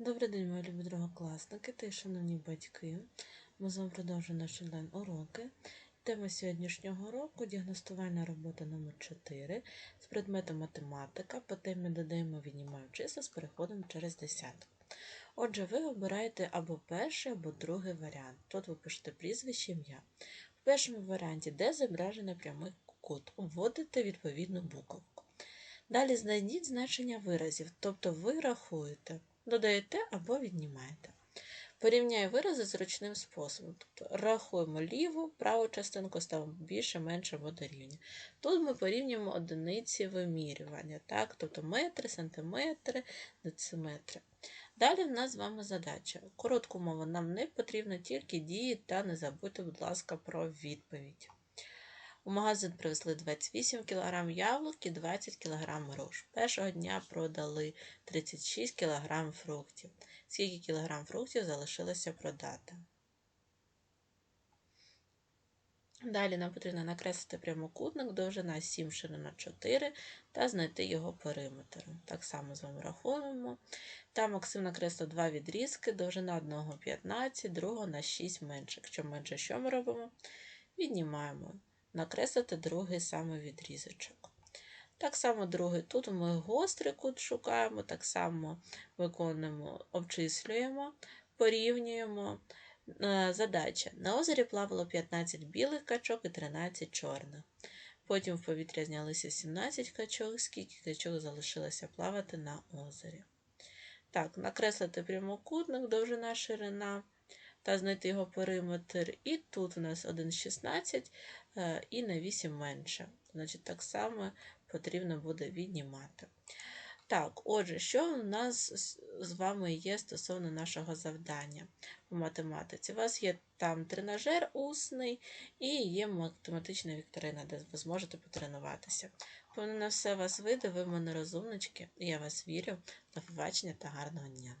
Добрий день, мої любі другокласники та шановні батьки. Ми з вами продовжуємо наш онлайн уроки. Тема сьогоднішнього уроку діагностувальна робота номер 4 з предметом математика. По темі додаємо віднімаємо числа з переходом через десяток. Отже, ви обираєте або перший, або другий варіант. Тут ви пишете прізвище ім'я. В першому варіанті, де зображений прямий кут, вводите відповідну буковку. Далі знайдіть значення виразів, тобто ви рахуєте додаєте або віднімаєте. Порівняй вирази зручним способом. Тобто рахуємо ліву, праву частинку ставимо більше, менше або дорівнює. Тут ми порівнюємо одиниці вимірювання, так? тобто метри, сантиметри, дециметри. Далі в нас з вами задача. Коротку мову нам не потрібно тільки дії, та не забудьте, будь ласка, про відповідь. У магазин привезли 28 кг яблук і 20 кг груш. Першого дня продали 36 кг фруктів. Скільки кілограм фруктів залишилося продати? Далі нам потрібно накреслити прямокутник, довжина 7, ширина 4 та знайти його периметр. Так само з вами рахуємо. Там Максим накреслив два відрізки, довжина одного 15, другого на 6 менше. Якщо менше, що ми робимо? Віднімаємо накреслити другий саме відрізочок. Так само другий. Тут ми гострий кут шукаємо, так само виконуємо, обчислюємо, порівнюємо. Е, задача. На озері плавало 15 білих качок і 13 чорних. Потім в повітря знялися 17 качок, скільки качок залишилося плавати на озері. Так, накреслити прямокутник, довжина ширина знайти його периметр. І тут у нас 1,16 е, і на 8 менше. Значить, так само потрібно буде віднімати. Так, отже, що у нас з вами є стосовно нашого завдання у математиці? У вас є там тренажер усний і є математична вікторина, де ви зможете потренуватися. Повинно на все вас вийде, ви мене розумнички, я вас вірю. До побачення та гарного дня!